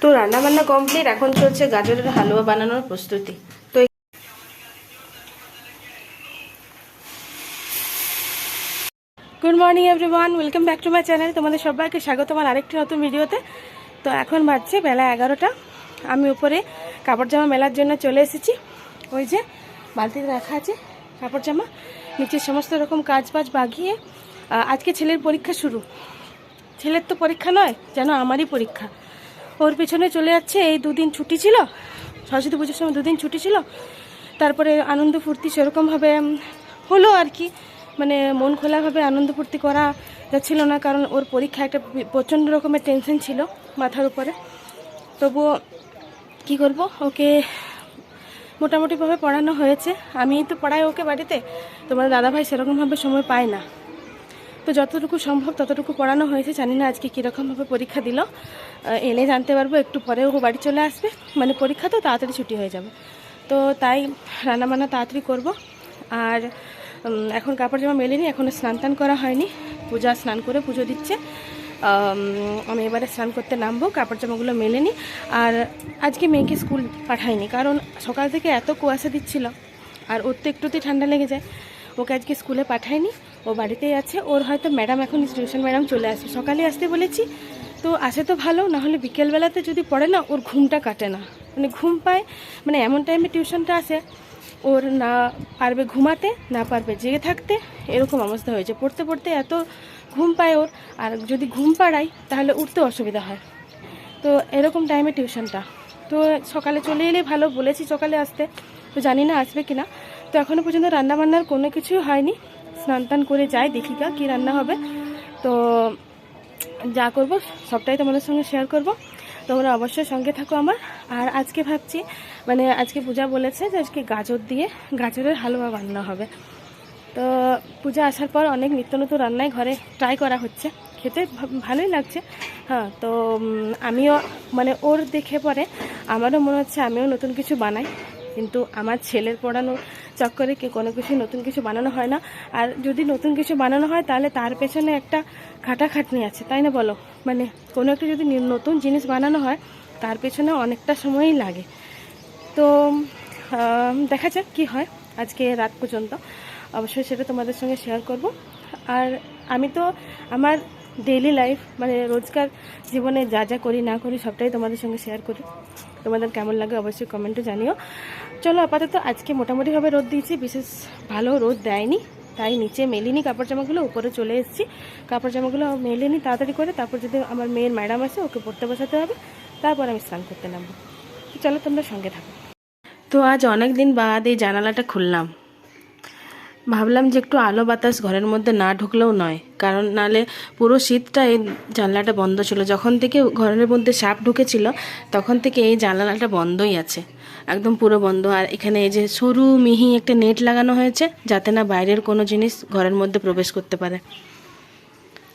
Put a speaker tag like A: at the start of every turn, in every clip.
A: তো রান্না বান্না কমপ্লিট এখন চলছে গাজরের হালুয়া বানানোর প্রস্তুতি। তো good morning everyone welcome back to my channel তোমাদের সবাইকে স্বাগত আমার আরেকটি নতুন ভিডিওতে। তো এখন বাজছে বেলা এগারোটা। আমি উপরে কাপড় জামা মেলার জন্য চলে এসেছি। ওই যে বালতিতে রাখা আছে কাপড় জামা। নিচে সমস্ত রকম কাজ বাজ বাগিয়ে আজকে ছেলের পরীক্ষা শুরু। ছেলের তো পরীক্ষা নয়, যেন আমারই পরীক্ষা। ওর পেছনে চলে যাচ্ছে, এই দুদিন ছুটি ছিল, সরস্বতী পুজোর সময় দুদিন ছুটি ছিল। তারপরে আনন্দ ফুর্তি সেরকমভাবে হলো আর কি। মানে মন খোলাভাবে আনন্দ ফুর্তি করা যাচ্ছিল না, কারণ ওর পরীক্ষা একটা প্রচণ্ড রকমের টেনশন ছিল মাথার উপরে। তবুও কি করব, ওকে মোটামুটিভাবে পড়ানো হয়েছে। আমি তো পড়াই ওকে বাড়িতে, তোমার দাদাভাই সেরকমভাবে সময় পায় না। তো যতটুকু সম্ভব ততটুকু পড়ানো হয়েছে। জানি না আজকে কীরকমভাবে পরীক্ষা দিল। এলে জানতে পারব, একটু পরে ও বাড়ি চলে আসবে। মানে পরীক্ষা তো তাড়াতাড়ি ছুটি হয়ে যাবে। তো তাই রান্নাবান্না তাড়াতাড়ি করব। আর এখন কাপড় জামা মেলেনি এখনও স্নান টান করা হয়নি। পূজা স্নান করে পুজো দিচ্ছে। আমি এবারে স্নান করতে নামবো, কাপড় জামাগুলো মেলেনি। আর আজকে মেয়েকে স্কুল পাঠাইনি, কারণ সকাল থেকে এত কুয়াশা দিচ্ছিল। আর ওর তো একটুতেই ঠান্ডা লেগে যায়। ওকে আজকে স্কুলে পাঠায়নি, ও বাড়িতেই আছে। ওর হয়তো ম্যাডাম এখন টিউশন ম্যাডাম চলে আসবে সকালে আসতে বলেছি, তো আসে তো ভালো না হলে বিকেলবেলাতে যদি পড়ে না, ওর ঘুমটা কাটে না। মানে ঘুম পায় মানে এমন টাইমে টিউশনটা আসে, ওর না পারবে ঘুমাতে, না পারবে জেগে থাকতে, এরকম অবস্থা হয়েছে। পড়তে পড়তে এত ঘুম পায় ওর, আর যদি ঘুম পাড়াই তাহলে উঠতে অসুবিধা হয়। তো এরকম টাইমে টিউশনটা। তো সকালে চলে এলে ভালো, বলেছি সকালে আসতে। তো জানি না আসবে কিনা। তো এখনও পর্যন্ত রান্না বান্নার কোনো কিছুই হয়নি। স্নান টান করে যাই, দেখি গা কী রান্না হবে। তো যা করব, সবটাই তোমাদের সঙ্গে শেয়ার করব। তোমরা অবশ্যই সঙ্গে থাকো আমার। আর আজকে ভাবছি মানে আজকে পূজা বলেছে যে আজকে গাজর দিয়ে গাজরের হালুয়া বানানো হবে। তো পূজা আসার পর অনেক নিত্য নতুন রান্নায় ঘরে ট্রাই করা হচ্ছে। খেতে ভালোই লাগছে। হ্যাঁ তো আমিও মানে ওর দেখে পরে আমারও মনে হচ্ছে আমিও নতুন কিছু বানাই। কিন্তু আমার ছেলের পড়ানো চক্করে কি কোনো কিছু নতুন কিছু বানানো হয় না? আর যদি নতুন কিছু বানানো হয়, তাহলে তার পেছনে একটা খাটাখাটনি আছে, তাই না বলো? মানে কোনো একটা যদি নতুন জিনিস বানানো হয়, তার পেছনে অনেকটা সময়ই লাগে। তো দেখা যাক কী হয় আজকে রাত পর্যন্ত। অবশ্যই সেটা তোমাদের সঙ্গে শেয়ার করব। আর আমি তো আমার ডেইলি লাইফ মানে রোজকার জীবনে যা যা করি না করি, সবটাই তোমাদের সঙ্গে শেয়ার করি। তোমাদের কেমন লাগে অবশ্যই কমেন্টে জানিও। চলো আপাতত আজকে মোটামুটিভাবে রোদ দিয়েছি, বিশেষ ভালো রোদ দেয়নি, তাই নিচে মেলিনি কাপড় জামাগুলো উপরে চলে এসেছি। কাপড় জামাগুলো মেলেনি তাড়াতাড়ি করে, তারপর যদি আমার মেয়ের ম্যাডাম আসে ওকে পড়তে বসাতে হবে, তারপর আমি স্নান করতে নামবো। চলো তোমরা সঙ্গে থাকো। তো আজ অনেক দিন বাদ এই জানালাটা খুললাম। ভাবলাম যে একটু আলো বাতাস ঘরের মধ্যে না ঢুকলেও নয়। কারণ নালে পুরো শীতটা এই জানলাটা বন্ধ ছিল। যখন থেকে ঘরের মধ্যে সাপ ঢুকেছিল তখন থেকে এই জানলাটা বন্ধই আছে। একদম পুরো বন্ধ। আর এখানে এই যে সরু মিহি একটা নেট লাগানো হয়েছে যাতে না বাইরের কোনো জিনিস ঘরের মধ্যে প্রবেশ করতে পারে।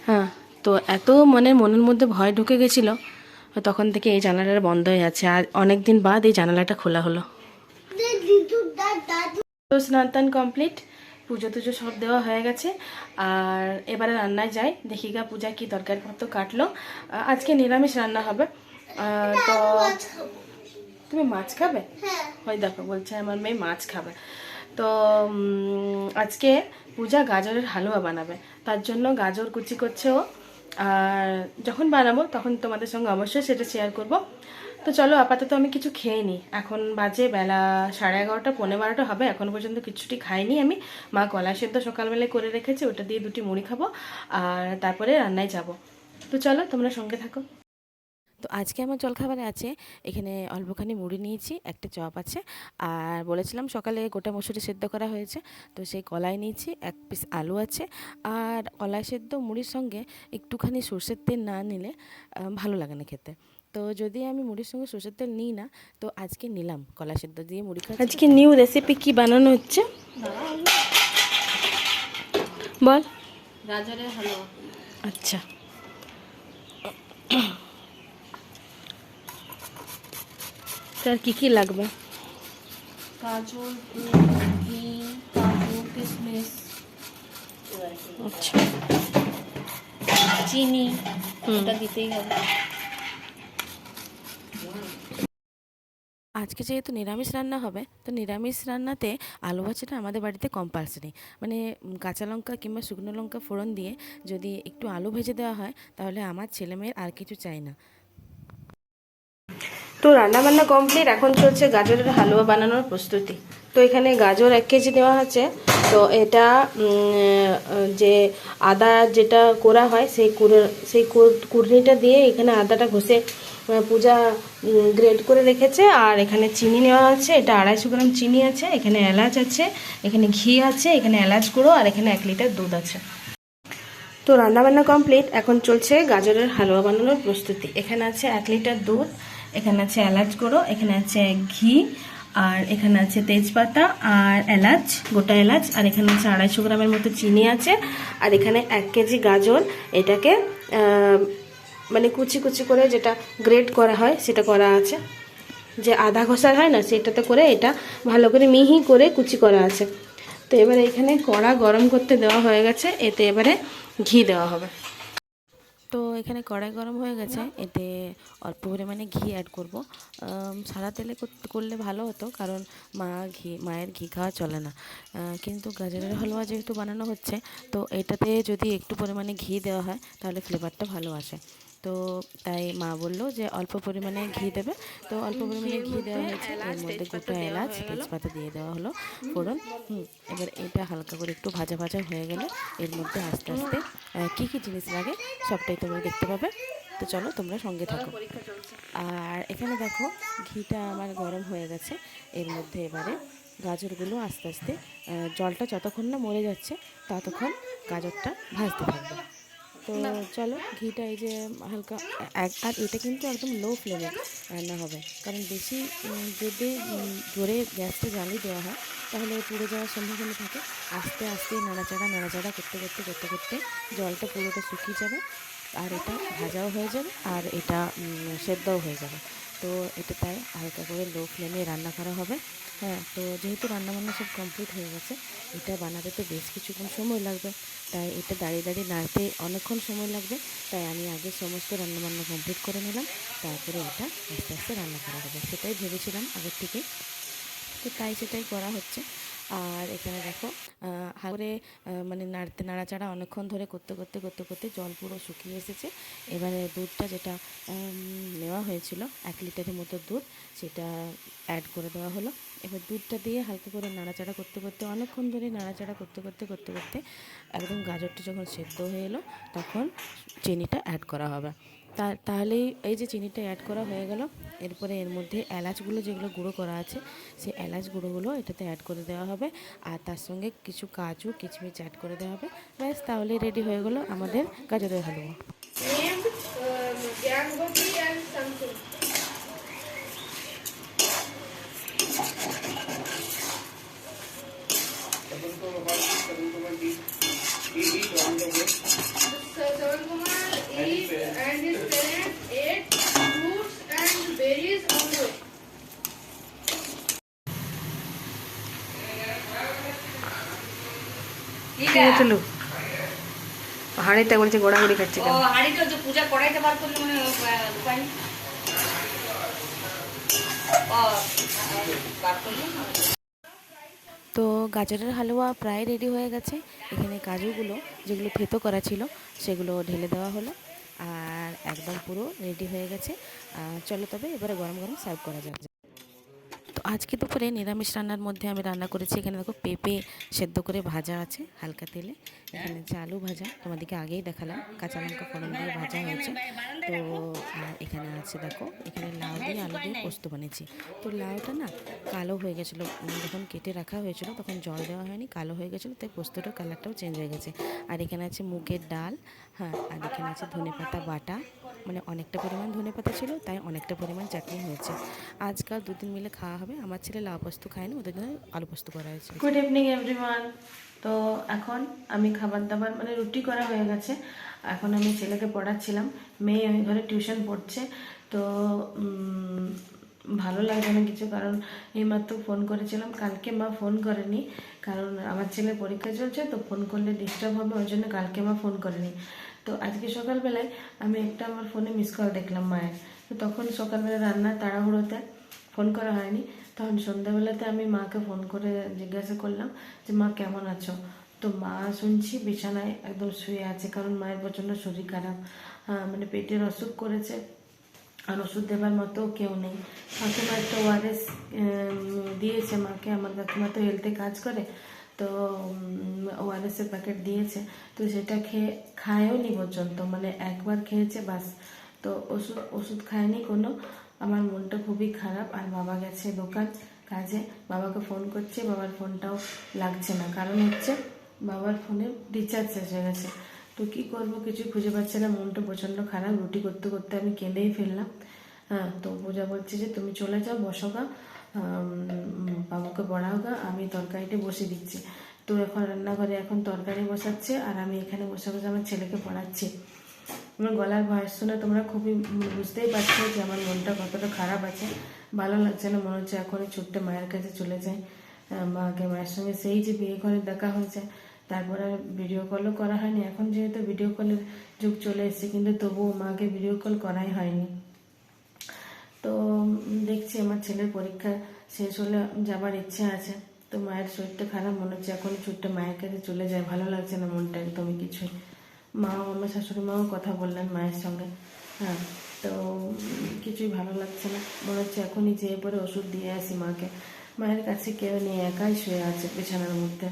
A: হ্যাঁ তো এত মনে মনের মধ্যে ভয় ঢুকে গেছিল তখন থেকে এই জানালাটা বন্ধ হয়ে আছে। আর অনেক দিন বাদ এই জানালাটা খোলা হলো। তো স্নান কমপ্লিট? পুজো টুজো সব দেওয়া হয়ে গেছে। আর এবারে রান্নায় যাই দেখি গা পূজা কি তরকারি পত্র কাটলো। আজকে নিরামিষ রান্না হবে। তো তুমি মাছ খাবে? হয়। দেখো বলছে আমার মেয়ে মাছ খাবে। তো আজকে পূজা গাজরের হালুয়া বানাবে। তার জন্য গাজর কুচি করছে ও। আর যখন বানাবো তখন তোমাদের সঙ্গে অবশ্যই সেটা শেয়ার করব। তো চলো আপাতত আমি কিছু খেয়ে নিই এখন বাজে বেলা সাড়ে এগারোটা পনেরো বারোটা হবে। এখন পর্যন্ত কিছুটি খাইনি আমি। মা কলা সেদ্ধ সকালবেলায় করে রেখেছে, ওটা দিয়ে দুটি মুড়ি খাব আর তারপরে রান্নায় যাব। তো চলো তোমরা সঙ্গে থাকো। তো আজকে আমার জলখাবারে আছে, এখানে অল্পখানি মুড়ি নিয়েছি, একটা চপ আছে। আর বলেছিলাম সকালে গোটা মসুরি সেদ্ধ করা হয়েছে, তো সেই কলাই নিয়েছি, এক পিস আলু আছে। আর কলাই সেদ্ধ মুড়ির সঙ্গে একটুখানি সর্ষের তেল না নিলে ভালো লাগে না খেতে। তো যদি আমি মুড়ির সঙ্গে সর্ষের তেল নিই না তো আজকে নিলাম। কলা সেদ্ধ দিয়ে মুড়ি খাচ্ছি। আজকে নিউ রেসিপি কি বানানো হচ্ছে? বল।
B: গাজরের হালুয়া।
A: আচ্ছা। তার কি কি লাগবে?
B: গাজর ঘি কাজু কিশমিশ।
A: আচ্ছা।
B: চিনি। এটা দিতেই হবে।
C: আজকে যেহেতু নিরামিষ রান্না হবে, তো নিরামিষ রান্নাতে আলু ভাজাটা আমাদের বাড়িতে কম্পালসারি মানে কাঁচা লঙ্কা কিংবা শুকনো লঙ্কা ফোড়ন দিয়ে যদি একটু আলু ভেজে দেওয়া হয়, তাহলে আমার ছেলেমেয়ের আর কিছু চাই না।
A: তো রান্না বান্না কমপ্লিট এখন চলছে গাজরের হালুয়া বানানোর প্রস্তুতি। তো এখানে গাজর এক কেজি দেওয়া আছে তো এটা যে আদা যেটা করা হয়, সেই কুড়ে, সেই কুড়নিটা দিয়ে এখানে আদাটা ঘষে পূজা গ্রেড করে রেখেছে, আর এখানে চিনি নেওয়া আছে, এটা আড়াইশো গ্রাম চিনি আছে, এখানে এলাচ আছে, এখানে ঘি আছে, এখানে এলাচ গুঁড়ো, আর এখানে এক লিটার দুধ আছে। তো রান্নাবান্না কমপ্লিট এখন চলছে গাজরের হালুয়া বানানোর প্রস্তুতি। এখানে আছে এক লিটার দুধ, এখানে আছে এলাচ গুঁড়ো, এখানে আছে ঘি, আর এখানে আছে তেজপাতা, আর এলাচ, গোটা এলাচ, আর এখানে আছে আড়াইশো গ্রামের মতো চিনি আছে, আর এখানে এক কেজি গাজর, এটাকে মানে কুচি কুচি করে যেটা গ্রেট করা হয়, সেটা করা আছে। যে আধা ঘষা হয় না, সেটাতে করে এটা ভালো করে মিহি করে কুচি করা আছে। তো এবারে এখানে কড়া গরম করতে দেওয়া হয়ে গেছে, এতে এবারে ঘি দেওয়া হবে।
C: তো এখানে কড়াই গরম হয়ে গেছে, এতে অল্প পরিমাণে ঘি অ্যাড করব। সাদা তেলে করলে ভালো হতো, কারণ মা ঘি, মায়ের ঘি খাওয়া চলে না। কিন্তু গাজরের হালুয়া যেহেতু বানানো হচ্ছে, তো এটাতে যদি একটু পরিমাণে ঘি দেওয়া হয়, তাহলে ফ্লেভারটা ভালো আসে। তো তাই মা বলল যে অল্প পরিমাণে ঘি দেবে। তো অল্প পরিমাণে ঘি দেওয়া হয়েছে এর মধ্যে গোটা এলাচ তেজপাতা দিয়ে দেওয়া হলো ফোড়ন। হুম এবার এটা হালকা করে একটু ভাজা ভাজা হয়ে গেলে এর মধ্যে আস্তে আস্তে কী কী জিনিস লাগে সবটাই তোমরা দেখতে পাবে। তো চলো তোমরা সঙ্গে থাকো। আর এখানে দেখো ঘিটা আমার গরম হয়ে গেছে এর মধ্যে এবারে গাজরগুলো আস্তে আস্তে জলটা যতক্ষণ না মরে যাচ্ছে ততক্ষণ গাজরটা ভাজতে থাকবে। তো চলো, ঘিটা এই যে হালকা আর এটা কিন্তু একদম লো ফ্লেমে রান্না হবে। কারণ বেশি যদি জোরে গ্যাসটা জ্বালিয়ে দেওয়া হয়, তাহলে পুড়ে যাওয়ার সম্ভাবনা থাকে। আস্তে আস্তে নাড়াচাড়া নাড়াচাড়া করতে করতে করতে করতে জলটা পুরোটা শুকিয়ে যাবে, আর এটা ভাজাও হয়ে যাবে, আর এটা সেদ্ধও হয়ে যাবে। তো এটা তাই, হালকা করে লো ফ্লেমে রান্না করা হবে। হ্যাঁ তো যেহেতু রান্নাবান্না সব কমপ্লিট হয়ে গেছে, এটা বানাতে তো বেশ কিছুক্ষণ সময় লাগবে। তাই এটা দাঁড়িয়ে দাঁড়িয়ে নাড়তে অনেকক্ষণ সময় লাগবে। তাই আমি আগে সমস্ত রান্নাবান্না কমপ্লিট করে নিলাম, তারপরে এটা আস্তে আস্তে রান্না করা হবে। সেটাই ভেবেছিলাম আগের থেকে। তো তাই সেটাই করা হচ্ছে। আর এখানে দেখো করে মানে নাড়তে নাড়াচাড়া অনেকক্ষণ ধরে করতে করতে করতে করতে জল পুরো শুকিয়ে এসেছে। এবারে দুধটা যেটা নেওয়া হয়েছিল, এক লিটারের মতো দুধ, সেটা অ্যাড করে দেওয়া হলো। এবার দুধটা দিয়ে হালকা করে নাড়াচাড়া করতে করতে, অনেকক্ষণ ধরে নাড়াচাড়া করতে করতে করতে করতে একদম গাজরটা যখন সেদ্ধ হয়ে এলো, তখন চিনিটা অ্যাড করা হবে। তাহলেই এই যে চিনিটা অ্যাড করা হয়ে গেল, এরপরে এর মধ্যে এলাচগুলো যেগুলো গুঁড়ো করা আছে, সেই এলাচ গুঁড়োগুলো এটাতে অ্যাড করে দেওয়া হবে, আর তার সঙ্গে কিছু কাজু কিচমিচ অ্যাড করে দেওয়া হবে। ব্যাস, তাহলেই রেডি হয়ে গেল আমাদের গাজরের হালুয়া।
D: Savan
A: চলো হাড়িতে বলছে গোড়াগুড়ি খাচ্ছে কেন?
B: পূজা করাইতে মানে
C: তো গাজরের হালুয়া প্রায় রেডি হয়ে গেছে। এখানে কাজুগুলো যেগুলো থেতো করা ছিল সেগুলো ঢেলে দেওয়া হলো। আর একদম পুরো রেডি হয়ে গেছে। আর চলো তবে এবারে গরম গরম সার্ভ করা যাক। তো আজকে দুপুরে নিরামিষ রান্নার মধ্যে আমি রান্না করেছি এখানে দেখো পেঁপে সেদ্ধ করে ভাজা আছে, হালকা তেলে। এখানে হচ্ছে আলু ভাজা, তোমাদেরকে আগেই দেখালাম, কাঁচা লঙ্কা ফোড়ন দিয়ে ভাজা হয়েছে। তো, আর এখানে আছে দেখো, এখানে লাউ দিয়ে আলু দিয়ে পোস্ত বানিয়েছি। তো লাউটা না কালো হয়ে গেছিল যখন কেটে রাখা হয়েছিল তখন জল দেওয়া হয়নি, কালো হয়ে গেছিল, তাই পোস্তটার কালারটাও চেঞ্জ হয়ে গেছে। আর এখানে আছে মুগের ডাল হ্যাঁ আর এখানে আছে ধনেপাতা বাটা মানে অনেকটা পরিমাণ ধনেপাতা ছিল, তাই অনেকটা পরিমাণ চাটনি হয়েছে। আজকাল দুদিন মিলে খাওয়া হবে, আমার ছেলে লাউ পোস্ত খায়নি, ওদের জন্য আলু পোস্ত করা হয়েছে।
A: গুড ইভিনিং এভরিওয়ান তো এখন আমি খাবার দাবার মানে রুটি করা হয়ে গেছে, এখন আমি ছেলেকে পড়াচ্ছিলাম, মেয়ে ওই ঘরে টিউশন পড়ছে, তো ভালো লাগছে না কিছু, কারণ এইমাত্র ফোন করেছিলাম, কালকে মা ফোন করেনি, কারণ আমার ছেলে পরীক্ষা চলছে, তো ফোন করলে ডিস্টার্ব হবে, ওই জন্য কালকে মা ফোন করেনি। তো আজকে সকালবেলায় আমি একটা আমার ফোনে মিস কল দেখলাম মায়ের। তো তখন সকালবেলা রান্নার তাড়াহুড়োতে ফোন করা হয়নি। তখন সন্ধ্যাবেলাতে আমি মাকে ফোন করে জিজ্ঞাসা করলাম যে, মা, কেমন আছো? তো মা শুনছি বিছানায় একদম শুয়ে আছে কারণ মায়ের প্রচণ্ড শরীর খারাপ। মানে পেটের অসুখ করেছে আর ওষুধ দেবার মতো কেউ নেই। কাকিমা একটা ওয়ারেস দিয়েছে মাকে। আমার কাকিমা তো হেলথে কাজ করে। তো ওয়ারেসের প্যাকেট দিয়েছে, তো সেটা খেয়ে, খায়ও নি পর্যন্ত মানে একবার খেয়েছে বাস। তো ওষুধ ওষুধ খায়নি কোনো, আমার মনটা খুবই খারাপ, আর বাবা গেছে দোকান কাজে, বাবাকে ফোন করছে, বাবার ফোনটাও লাগছে না, কারণ হচ্ছে বাবার ফোনে রিচার্জ শেষ হয়ে গেছে। তো কী করব কিছু খুঁজে পাচ্ছে না, মনটা প্রচণ্ড খারাপ, রুটি করতে করতে আমি কেঁদেই ফেললাম। হ্যাঁ তো পূজা বলছে যে তুমি চলে যাও, বসো গা বাবুকে পড়াও গা, আমি তরকারিটা বসে দিচ্ছি। তো এখন রান্নাঘরে এখন তরকারি বসাচ্ছে আর আমি এখানে বসে বসে আমার ছেলেকে পড়াচ্ছি। আমার গলার ভয়েস শুনে তোমরা খুবই বুঝতেই পারছ যে আমার মনটা কতটা খারাপ আছে। ভালো লাগছে না, মনে হচ্ছে এখনই ছুটতে মায়ের কাছে চলে যাই। মাকে, মায়ের সঙ্গে সেই যে বিয়ে ঘরে দেখা হয়েছে, তারপরে ভিডিও কলও করা হয়নি। এখন যেহেতু ভিডিও কলের যুগ চলে এসেছে, কিন্তু তবুও মাকে ভিডিও কল করাই হয়নি। তো দেখছি আমার ছেলের পরীক্ষা শেষ হলে যাবার ইচ্ছে আছে। তো মায়ের শরীরটা খারাপ, মনে হচ্ছে এখন ছুটতে মায়ের কাছে চলে যায়, ভালো লাগছে না মনটা একদমই কিছুই। মাও, আমার শাশুড়ি মাও কথা বললেন মায়ের সঙ্গে। হ্যাঁ তো কিছুই ভালো লাগছে না। মনে হচ্ছে এখনই যেয়ে পরে ওষুধ দিয়ে আসি মাকে। মায়ের কাছে কেউ নেই, একাই শুয়ে আছে বিছানার মধ্যে।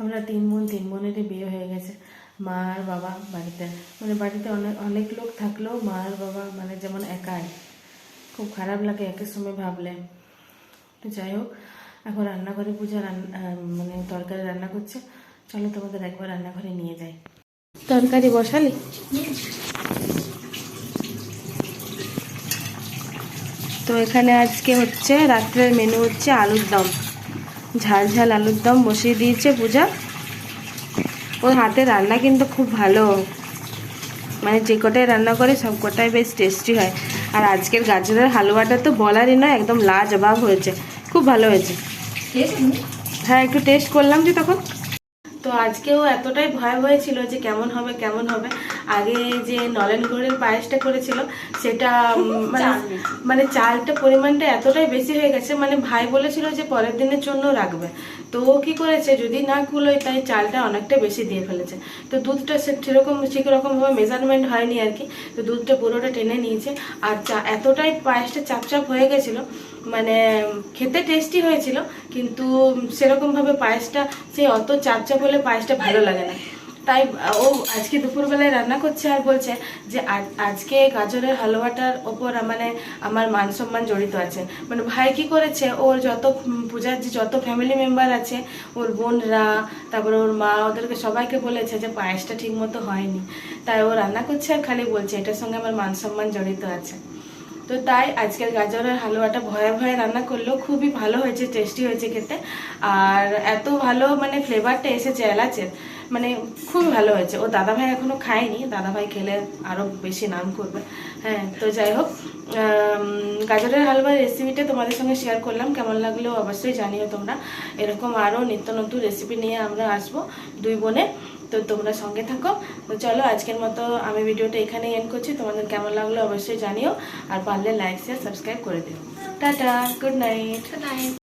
A: আমরা তিন বোন, তিন বোনেরই বিয়ে হয়ে গেছে। মা আর বাবা বাড়িতে। মানে বাড়িতে অনেক অনেক লোক থাকলেও মা আর বাবা মানে যেমন একাই। খুব খারাপ লাগে একের সময় ভাবলে। যাই হোক, এখন রান্নাঘরে পূজা রান্না মানে তরকারি রান্না করছে। চলো তোমাদের একবার রান্নাঘরে নিয়ে যাই। তরকারি বসালি? তো এখানে আজকে হচ্ছে, রাত্রের মেনু হচ্ছে আলুর দম। ঝাল ঝাল আলুর দম বসিয়ে দিয়েছে পূজা। ওর হাতে রান্না কিন্তু খুব ভালো। মানে যে কটাই রান্না করে, সব কটাই বেশ টেস্টি হয়। আর আজকের গাজরের হালুয়াটা তো বলারই নয়, একদম লাজবাব হয়েছে। খুব ভালো হয়েছে। হ্যাঁ একটু টেস্ট করলাম যে তখন। তো আজকেও এতটাই ভয় ভয় ছিল যে কেমন হবে কেমন হবে। আগে যে নলেন গুড়ের পায়েসটা করেছিল সেটা মানে মানে চালটা পরিমাণটা এতটাই বেশি হয়ে গেছে মানে ভাই বলেছিল যে পরের দিনের জন্য রাখবে। তো ও কি করেছে যদি না কুলোয় তাই চালটা অনেকটা বেশি দিয়ে ফেলেছে। তো দুধটা সে- সেরকম ঠিক রকমভাবে মেজারমেন্ট হয়নি আর কি। তো দুধটা পুরোটা টেনে নিয়েছে। আর চা এতটাই পায়েসটা চাপচাপ হয়ে গেছিল মানে খেতে টেস্টি হয়েছিল কিন্তু সেরকমভাবে পায়েসটা সেই অত চাপচাপ হলে পায়েসটা ভালো লাগে না। তাই, ও আজকে দুপুরবেলায় রান্না করছে আর বলছে যে আজকে গাজরের হালুয়াটার ওপর মানে আমার মান সম্মান জড়িত আছে। মানে ভাই কি করেছে? ওর যত পূজার যে যত ফ্যামিলি মেম্বার আছে, ওর বোনরা, তারপরে ওর মা, ওদেরকে সবাইকে বলেছে যে পায়েসটা ঠিক মতো হয়নি। তাই ও রান্না করছে আর খালি বলছে এটার সঙ্গে আমার মান সম্মান জড়িত আছে। তো তাই আজকের গাজরের হালুয়াটা ভয়ে ভয়ে রান্না করলেও খুবই ভালো হয়েছে টেস্টি হয়েছে খেতে। আর এত ভালো মানে ফ্লেভারটা এসেছে এলাচের। মানে খুবই ভালো হয়েছে। ও দাদাভাই এখনও খায়নি, দাদাভাই খেলে আরও বেশি নাম করবে। হ্যাঁ তো যাই হোক গাজরের হালুয়ার রেসিপিটা তোমাদের সঙ্গে শেয়ার করলাম। কেমন লাগল অবশ্যই জানিও তোমরা। এরকম আরও নিত্য নতুন রেসিপি নিয়ে আমরা আসব দুই বোনে। তো তোমরা সঙ্গে থাকো। তো চলো, আজকের মতো আমি ভিডিওটা এখানেই এন্ড করছি। তোমাদের কেমন লাগল অবশ্যই জানিও। আর পারলে লাইক শেয়ার সাবস্ক্রাইব করে দিও। টাটা গুড নাইট